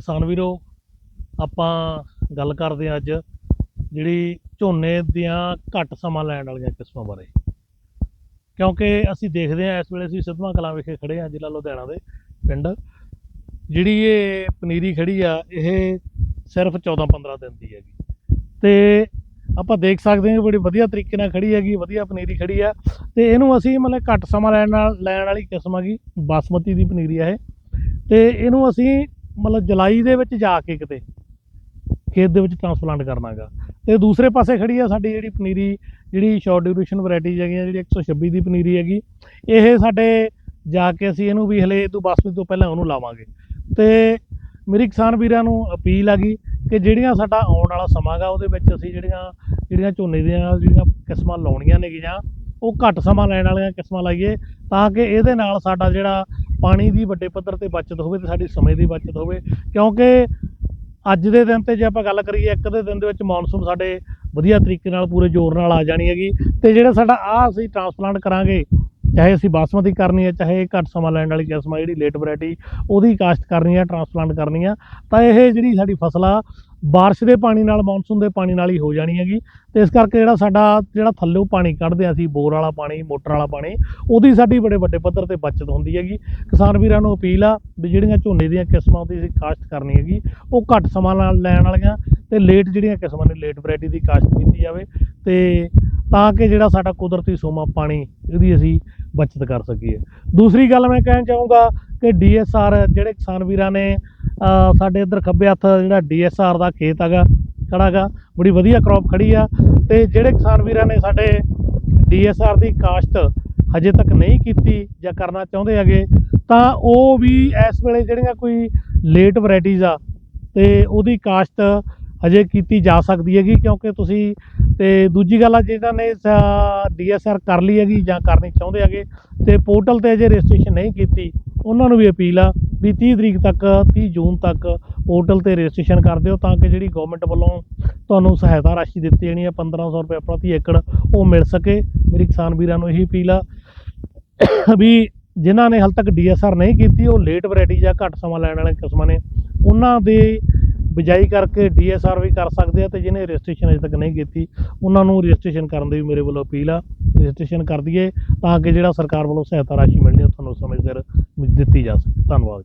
ਕਿਸਾਨ ਵੀਰੋ, ਆਪਾਂ ਗੱਲ ਕਰਦੇ ਹਾਂ ਅੱਜ ਜਿਹੜੀ ਝੋਨੇ ਦੀਆਂ ਘੱਟ ਸਮਾਂ ਲੈਣ ਵਾਲੀਆਂ ਕਿਸਮਾਂ ਬਾਰੇ। ਕਿਉਂਕਿ ਅਸੀਂ ਦੇਖਦੇ ਹਾਂ ਇਸ ਵੇਲੇ ਅਸੀਂ ਸਿੱਧਵਾਂ ਕਲਾਂ ਵਿਖੇ ਖੜੇ ਹਾਂ ਜ਼ਿਲ੍ਹਾ ਲੁਧਿਆਣਾ ਦੇ ਪਿੰਡ। ਜਿਹੜੀ ਇਹ ਪਨੀਰੀ ਖੜੀ ਆ, ਇਹ ਸਿਰਫ 14-15 ਦਿਨ ਦੀ ਹੈਗੀ। ਤੇ ਆਪਾਂ ਦੇਖ ਸਕਦੇ ਹਾਂ ਕਿ ਬੜੀ ਵਧੀਆ ਤਰੀਕੇ ਨਾਲ ਖੜੀ ਹੈਗੀ, ਵਧੀਆ ਪਨੀਰੀ ਖੜੀ ਆ। ਤੇ ਇਹਨੂੰ ਅਸੀਂ ਮਤਲਬ ਘੱਟ ਸਮਾਂ ਲੈਣ ਨਾਲ, ਲੈਣ ਵਾਲੀ ਕਿਸਮ ਹੈਗੀ ਬਾਸਮਤੀ ਦੀ ਪਨੀਰੀ ਆ ਇਹ। ਤੇ ਇਹਨੂੰ ਅਸੀਂ ਮਤਲਬ ਜੁਲਾਈ ਦੇ ਵਿੱਚ ਜਾ ਕੇ ਕਿਤੇ ਖੇਤ ਦੇ ਵਿੱਚ ਟ੍ਰਾਂਸਪਲਾਂਟ ਕਰਨਾਗਾ। ਤੇ ਦੂਸਰੇ ਪਾਸੇ ਖੜੀ ਆ ਸਾਡੀ ਜਿਹੜੀ ਪਨੀਰੀ, ਜਿਹੜੀ ਸ਼ਾਰਟ ਡਿਊਰੇਸ਼ਨ ਵੈਰਾਈਟੀਜ਼ ਹੈਗੀਆਂ, ਜਿਹੜੀ 126 ਦੀ ਪਨੀਰੀ ਹੈਗੀ, ਇਹ ਸਾਡੇ ਜਾ ਕੇ ਅਸੀਂ ਇਹਨੂੰ ਵੀ ਹਲੇ ਤੋਂ ਬਾਸਮਤੀ ਤੋਂ ਪਹਿਲਾਂ ਉਹਨੂੰ ਲਾਵਾਂਗੇ। ਤੇ ਮੇਰੀ ਕਿਸਾਨ ਵੀਰਾਂ ਨੂੰ ਅਪੀਲ ਆ ਗਈ ਕਿ ਜਿਹੜੀਆਂ ਸਾਡਾ ਆਉਣ ਵਾਲਾ ਸਮਾਂ ਗਾ ਉਹਦੇ ਵਿੱਚ ਅਸੀਂ ਜਿਹੜੀਆਂ ਜਿਹੜੀਆਂ ਝੋਨੇ ਦੀਆਂ, ਜਿਹੜੀਆਂ ਕਿਸਮਾਂ ਲਾਉਣੀਆਂ ਨੇ ਜਾਂ ਉਹ ਘੱਟ ਸਮਾਂ ਲੈਣ ਵਾਲੀਆਂ ਕਿਸਮਾਂ ਲਾਈਏ, ਤਾਂ ਕਿ ਇਹਦੇ ਨਾਲ ਸਾਡਾ ਜਿਹੜਾ ਪਾਣੀ ਦੀ ਵੱਡੇ ਪੱਧਰ ਤੇ ਬਚਤ ਹੋਵੇ ਤੇ ਸਾਡੀ ਸਮੇਂ ਦੀ ਬਚਤ ਹੋਵੇ, ਕਿਉਂਕਿ ਅੱਜ ਦੇ ਦਿਨ ਤੇ ਜੇ ਆਪਾਂ ਗੱਲ ਕਰੀਏ, ਇੱਕ ਦੇ ਦਿਨ ਦੇ ਵਿੱਚ ਮੌਨਸੂਨ ਸਾਡੇ ਵਧੀਆ ਤਰੀਕੇ ਨਾਲ ਪੂਰੇ ਜ਼ੋਰ ਨਾਲ ਆ ਜਾਣੀ ਹੈਗੀ ਤੇ ਜਿਹੜਾ ਸਾਡਾ ਆ ਅਸੀਂ ਟ੍ਰਾਂਸਪਲਾਂਟ ਕਰਾਂਗੇ, ਚਾਹੇ ਅਸੀਂ ਬਾਸਮਤੀ ਕਰਨੀ ਹੈ, ਚਾਹੇ ਘੱਟ ਸਮਾਂ ਲੈਣ ਵਾਲੀ ਕਿਸਮ ਆ ਜਿਹੜੀ ਲੇਟ ਵੈਰਾਈਟੀ ਉਹਦੀ ਕਾਸ਼ਤ ਕਰਨੀ ਹੈ ਟ੍ਰਾਂਸਪਲਾਂਟ ਕਰਨੀ ਆ, ਤਾਂ ਇਹ ਜਿਹੜੀ ਸਾਡੀ ਫਸਲ ਆ ਬਾਰਿਸ਼ ਦੇ ਪਾਣੀ ਨਾਲ, ਮੌਨਸੂਨ ਦੇ ਪਾਣੀ ਨਾਲ ਹੀ ਹੋ ਜਾਣੀ ਹੈਗੀ। ਤੇ ਇਸ ਕਰਕੇ ਜਿਹੜਾ ਸਾਡਾ, ਜਿਹੜਾ ਥੱਲੇੋਂ ਪਾਣੀ ਕੱਢਦੇ ਆ ਅਸੀਂ, ਬੋਰ ਵਾਲਾ ਪਾਣੀ, ਮੋਟਰ ਵਾਲਾ ਪਾਣੀ, ਉਹਦੀ ਸਾਡੀ ਬੜੇ ਵੱਡੇ ਪੱਧਰ ਤੇ ਬਚਤ ਹੁੰਦੀ ਹੈਗੀ। ਕਿਸਾਨ ਵੀਰਾਂ ਨੂੰ ਅਪੀਲ ਆ ਵੀ ਜਿਹੜੀਆਂ ਝੋਨੇ ਦੀਆਂ ਕਿਸਮਾਂ ਦੀ ਅਸੀਂ ਕਾਸ਼ਤ ਕਰਨੀ ਹੈਗੀ, ਉਹ ਘੱਟ ਸਮਾਂ ਨਾਲ ਲੈਣ ਵਾਲੀਆਂ ਤੇ ਲੇਟ ਜਿਹੜੀਆਂ ਕਿਸਮਾਂ ਨੇ ਲੇਟ ਵੈਰਾਈਟੀ ਦੀ ਕਾਸ਼ਤ ਕੀਤੀ ਜਾਵੇ ਤੇ ਤਾਂ ਕਿ ਜਿਹੜਾ ਸਾਡਾ ਕੁਦਰਤੀ ਸੋਮਾ ਪਾਣੀ, ਇਹਦੀ ਅਸੀਂ ਬਚਤ ਕਰ ਸਕੀਏ। ਦੂਸਰੀ ਗੱਲ ਮੈਂ ਕਹਿਣਾ ਚਾਹੂੰਗਾ ਕਿ ਡੀਐਸਆਰ ਜਿਹੜੇ ਕਿਸਾਨ ਵੀਰਾਂ ਨੇ ਸਾਡੇ ਇੱਧਰ ਖੱਬੇ ਹੱਥ ਜਿਹੜਾ ਡੀਐਸਆਰ ਦਾ ਖੇਤ ਹੈਗਾ ਖੜਾ ਗਾ ਬੜੀ ਵਧੀਆ ਕ੍ਰੌਪ ਖੜੀ ਆ। ਤੇ ਜਿਹੜੇ ਕਿਸਾਨ ਵੀਰਾਂ ਨੇ ਸਾਡੇ ਡੀਐਸਆਰ ਦੀ ਕਾਸ਼ਤ ਹਜੇ ਤੱਕ ਨਹੀਂ ਕੀਤੀ ਜਾਂ ਕਰਨਾ ਚਾਹੁੰਦੇ ਹੈਗੇ, ਤਾਂ ਉਹ ਵੀ ਇਸ ਵੇਲੇ ਜਿਹੜੀਆਂ ਕੋਈ ਲੇਟ ਵੈਰਾਈਟੀਜ਼ ਆ, ਤੇ ਉਹਦੀ ਕਾਸ਼ਤ ਹਜੇ ਕੀਤੀ ਜਾ ਸਕਦੀ ਹੈਗੀ, ਕਿਉਂਕਿ ਤੁਸੀਂ ਤੇ ਦੂਜੀ ਗੱਲ ਆ, ਜਿਹਨਾਂ ਨੇ ਡੀਐਸਆਰ ਕਰ ਲਈ ਹੈਗੀ ਜਾਂ ਕਰਨੀ ਚਾਹੁੰਦੇ ਹੈਗੇ, ਤੇ ਪੋਰਟਲ ਤੇ ਅਜੇ ਰਜਿਸਟ੍ਰੇਸ਼ਨ ਨਹੀਂ ਕੀਤੀ, ਉਹਨਾਂ ਨੂੰ ਵੀ ਅਪੀਲ ਆ ਵੀ 30 ਤਰੀਕ ਤੱਕ 30 ਜੂਨ ਤੱਕ ਪੋਰਟਲ ਤੇ ਰਜਿਸਟ੍ਰੇਸ਼ਨ ਕਰ ਦਿਓ ਤਾਂ ਕਿ ਜਿਹੜੀ ਗਵਰਨਮੈਂਟ ਵੱਲੋਂ ਤੁਹਾਨੂੰ ਸਹਾਇਤਾ ਰਾਸ਼ੀ ਦਿੱਤੀ ਜਾਣੀ ਹੈ 1500 ਰੁਪਏ ਪ੍ਰਤੀ ਏਕੜ ਉਹ ਮਿਲ ਸਕੇ। ਮੇਰੀ ਕਿਸਾਨ ਵੀਰਾਂ ਨੂੰ ਇਹੀ ਅਪੀਲ ਆ ਵੀ ਜਿਨ੍ਹਾਂ ਨੇ ਹਾਲ ਤੱਕ ਡੀਐਸਆਰ ਨਹੀਂ ਕੀਤੀ, ਉਹ ਲੇਟ ਵੈਰਾਈਟੀ ਜਾਂ ਘੱਟ ਸਮਾਂ ਲੈਣ ਵਾਲੇ ਕਿਸਮਾਂ ਨੇ, ਉਹਨਾਂ ਦੇ ਬਿਜਾਈ ਕਰਕੇ ਡੀਐਸਆਰ ਵੀ ਕਰ ਸਕਦੇ ਆ ਤੇ ਜਿਹਨੇ ਰਜਿਸਟ੍ਰੇਸ਼ਨ ਅਜੇ ਤੱਕ ਨਹੀਂ ਕੀਤੀ, ਉਹਨਾਂ ਨੂੰ ਰਜਿਸਟ੍ਰੇਸ਼ਨ ਕਰਨ ਦੀ ਵੀ ਮੇਰੇ ਵੱਲੋਂ ਅਪੀਲ ਆ। ਰਜਿਸਟ੍ਰੇਸ਼ਨ ਕਰ ਦਈਏ ਤਾਂ ਕਿ ਜਿਹੜਾ ਸਰਕਾਰ ਵੱਲੋਂ ਸਹਾਇਤਾ ਰਾਸ਼ੀ ਮਿਲਣੀ ਉਹ ਤੁਹਾਨੂੰ ਸਮੇਂ ਸਿਰ ਦਿੱਤੀ ਜਾ ਸਕੇ। ਧੰਨਵਾਦ